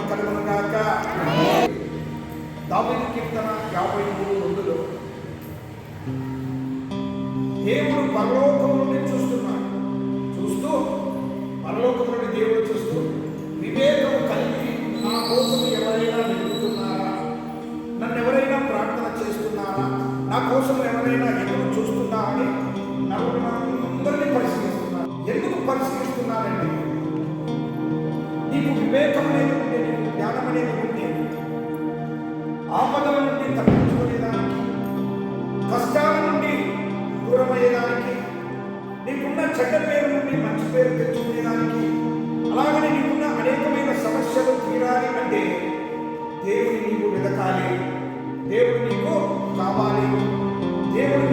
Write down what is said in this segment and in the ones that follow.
మహిమ కలుగును గాక కీర్తన యాభై మూడు రెండులో దేవుడు పరలోకం నుండి చూస్తున్నాడు చూస్తూ పరలోకం నుండి దేవుడు చూస్తూ వివేకం కలిగి నా కోసం ఎవరైనా వెతుకుతున్నారా? నన్ను ఎవరైనా ప్రార్థన చేస్తున్నారా? నా కోసం ఎవరైనా ఎదురు చూస్తున్నారని అని నలుగురు అందరినీ పరిశీలిస్తున్నారు ఎందుకు పరిశీలిస్తున్నారండి నీకు వివేకం లేదు. జ్ఞానం అనేది ఉంటే ఆపదల నుండి తప్పించుకునేదానికి కష్టాల నుండి దూరమయ్యేదానికి నీకున్న చెడ్డ పేరు నుండి మంచి పేరు తెచ్చుకునేదానికి అలాగనే నీకున్న అనేకమైన సమస్యలు తీరాలి అంటే దేవుని నీకు వెతకాలి దేవుడు నీకు కావాలి. దేవుడు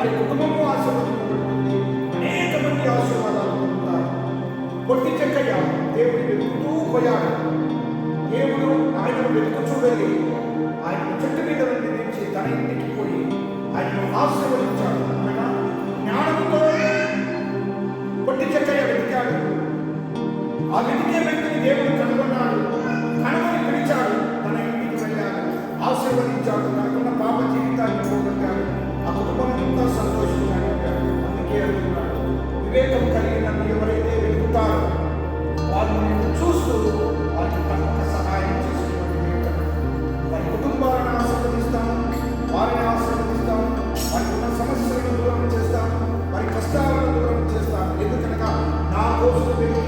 వారి కుటుంబము ఆశీర్వదింపబడుతుంది. అనేక మంది ఆశీర్వాదాలు పొందుతారు. కొట్టి చెక్కయ్య దేవుని వెతుకుతూ పోయాడు. దేవుడు ఆయన వెతుకు చూడలి ఆయన చెట్టు మీద నుండి నుంచి తన ఇంటికి పోయి ఆయన ఆశీర్వదించాడు. అనగా జ్ఞానంతో కొట్టి చెక్కయ్య వెతికాడు. ఆ వెతికే వ్యక్తిని దేవుడు కనుగొన్నాడు. కనుగొని పిలిచాడు తన ఇంటికి వెళ్ళాడు ఆశీర్వదించాడు. తనకున్న పాప జీవితాన్ని వివరం చేస్తాను ఎందుకనగా నా కోసం